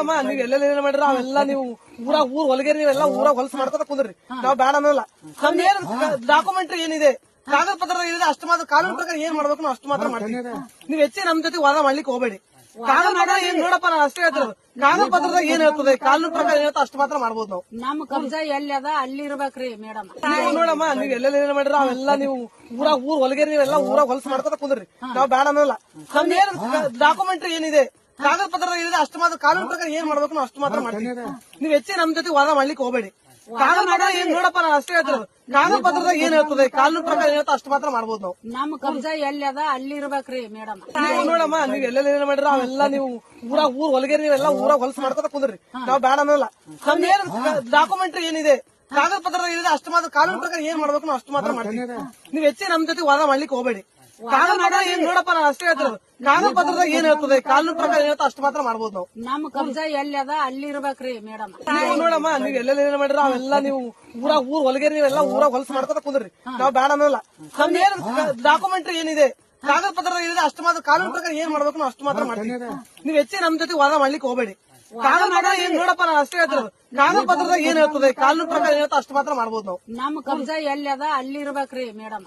ನೋಡಮ್ಮ ನೀವ್ ಎಲ್ಲೆಲ್ಲ ಏನ್ ಮಾಡಿರ ಅವೆಲ್ಲ ನೀವು ಊರ ಊರ್ ಹೊಲಗೇರಿ ನೀವೆಲ್ಲ ಊರ ಹೊಲಸು ಮಾಡ್ಕೊತ ಕುಂದ್ರಿ. ನಾವ್ ಬೇಡ ಅನ್ನಲ್ಲ. ನಮ್ದು ಏನ್ ಡಾಕ್ಯುಮೆಂಟ್ರಿ ಏನಿದೆ? ಕಾಗದ ಪತ್ರ ಏನಿದೆ? ಅಷ್ಟು ಮಾತ್ರ ಕಾನೂನು ಪ್ರಕಾರ ಏನ್ ಮಾಡ್ಬೇಕು ನಾವು ಅಷ್ಟು ಮಾತ್ರ ಮಾಡ್ತೀವಿ. ನೀವ್ ಹೆಚ್ಚೆ ನಮ್ ಜೊತೆ ವಾದ ಮಾಡ್ಲಿಕ್ಕೆ ಹೋಗ್ಬೇಡಿ. ಕಾಗದ ಪ್ರಕಾರ ಏನ್ ನೋಡಪ್ಪ ನಾನು ಅಷ್ಟೇ ಹೇಳ್ತಿರೋದು ಕಾಗದ ಪತ್ರದಾಗ ಏನ್ ಹೇಳ್ತದೆ? ಕಾನೂನು ಪ್ರಕಾರ ಏನ್ ಹೇಳ್ತಾ ಅಷ್ಟು ಮಾತ್ರ ಮಾಡ್ಬೋದು ನಾವು. ನಮ್ ಕಬ್ಜಾ ಎಲ್ಲಿ ಅದ ಅಲ್ಲಿ ಇರ್ಬೇಕ್ರಿ ಮೇಡಮ್. ನೀವು ನೋಡಮ್ಮ ನೀವ್ ಎಲ್ಲೆಲ್ಲ ಏನ್ ಮಾಡಿರ ಅವೆಲ್ಲ ನೀವು ಊರ ಊರ್ ಹೊಲಗೇರಿ ನೀವೆಲ್ಲ ಊರ ಹೊಲಸು ಮಾಡ್ಕೊತ ಕುಂದ್ರಿ. ನಾವ್ ಬೇಡ ಅನ್ನಲ್ಲ. ನಮ್ದು ಏನ್ ಡಾಕ್ಯುಮೆಂಟ್ರಿ ಏನಿದೆ? ಕಾಗದ ಪತ್ರ ಏನಿದೆ ಅಷ್ಟು ಮಾತ್ರ ಕಾನೂನು ಪ್ರಕಾರ ಏನ್ ಮಾಡ್ಬೇಕು ನಾವು ಅಷ್ಟು ಮಾತ್ರ ಮಾಡ್ತೀವಿ. ನೀವ್ ಹೆಚ್ಚಿ ನಮ್ ಜೊತೆ ವಾದ ಮಾಡ್ಲಿಕ್ಕೆ ಹೋಗ್ಬೇಡಿ. ಕಾಗದ ಪತ್ರ ಏನ್ ನೋಡಪ್ಪ ನಾನು ಅಷ್ಟೇ ಹೇಳ್ತಿರೋದು ಕಾಗದ ಪತ್ರದಾಗ ಏನ್ ಹೇಳ್ತದೆ ಕಾನೂನು ಪ್ರಕಾರ ಏನ್ ಹೇಳ್ತಾ ಅಷ್ಟು ಮಾತ್ರ ಮಾಡ್ಬೋದು ನಾವು. ನಮ್ ಕಬ್ಜಾ ಎಲ್ಲಿ ಅದ ಅಲ್ಲಿ ಇರ್ಬೇಕ್ರಿ ಮೇಡಮ್ ನೀವು ನೋಡಮ್ಮ ನೀವ್ ಎಲ್ಲೆಲ್ಲ ಏನ್ ಮಾಡಿರ ಅವೆಲ್ಲ ನೀವು ಊರ ಊರ್ ಹೊಲಗೇರಿ ನೀವೆಲ್ಲ ಊರ ಹೊಲಸು ಮಾಡ್ಕೊತ ಕುಂದ್ರಿ. ನಾವ್ ಬೇಡ ಅನ್ನಲ್ಲ. ನಮ್ದು ಏನ್ ಡಾಕ್ಯುಮೆಂಟ್ರಿ ಏನಿದೆ ಕಾಗದ ಪತ್ರ ಏನಿದೆ ಅಷ್ಟು ಮಾತ್ರ ಕಾನೂನು ಪ್ರಕಾರ ಏನ್ ಮಾಡ್ಬೇಕು ನಾವು ಅಷ್ಟು ಮಾತ್ರ ಮಾಡ್ತೀವಿ. ನೀವ್ ಹೆಚ್ಚಿ ನಮ್ ಜೊತೆ ವಾದ ಮಾಡ್ಲಿಕ್ಕೆ ಹೋಗ್ಬೇಡಿ. ನೋಡಪ್ಪ ನಾನು ಅಷ್ಟೇ ಹೇಳ್ತಿರೋದು ಕಾಗದ ಪತ್ರದಾಗ ಏನ್ ಹೇಳ್ತದೆ? ಕಾನೂನು ಪ್ರಕಾರ ಏನ್ ಹೇಳ್ತಾ ಅಷ್ಟು ಮಾತ್ರ ಮಾಡ್ಬೋದು ನಾವು. ನಮ್ ಕಬ್ಜಾ ಎಲ್ಲಿ ಅದ ಅಲ್ಲಿ ಇರ್ಬೇಕ್ರಿ ಮೇಡಮ್. ನೀವು ನೋಡಮ್ಮ ನೀವು ಎಲ್ಲೆಲ್ಲ ಏನ್ ಮಾಡಿರ ಅವೆಲ್ಲ ನೀವು ಊರ ಊರ್ ಹೊಲಗೇರಿ ನೀವೆಲ್ಲ ಊರ ಹೊಲಸು ಮಾಡ್ಕೊತ ಕುಂದ್ರಿ. ನಾವ್ ಬೇಡ ಅನ್ನಲ್ಲ. ನಮ್ದು ಏನ್ ಡಾಕ್ಯುಮೆಂಟ್ರಿ ಏನಿದೆ? ಕಾಗದ ಪತ್ರ ಏನಿದೆ? ಅಷ್ಟು ಮಾತ್ರ ಕಾನೂನು ಪ್ರಕಾರ ಏನ್ ಮಾಡ್ಬೇಕು ನಾವು ಅಷ್ಟು ಮಾತ್ರ ಮಾಡ್ತೀವಿ. ನೀವ್ ಹೆಚ್ಚೆ ನಮ್ ಜೊತೆ ವಾದ ಮಾಡ್ಲಿಕ್ಕೆ ಹೋಗ್ಬೇಡಿ. ಕಾಗದ ಪತ್ರ ಏನ್ ನೋಡಪ್ಪ ನಾನು ಅಷ್ಟೇ ಹೇಳ್ತಿರೋದು ಕಾಗದ ಪತ್ರದಾಗ ಏನ್ ಹೇಳ್ತದೆ? ಕಾನೂನು ಪ್ರಕಾರ ಏನ್ ಹೇಳ್ತಾ ಅಷ್ಟು ಮಾತ್ರ ಮಾಡ್ಬೋದು ನಾವು. ನಮ್ ಕಬ್ಜಾ ಎಲ್ಲಿ ಅದ ಅಲ್ಲಿ ಇರ್ಬೇಕ್ರಿ ಮೇಡಮ್.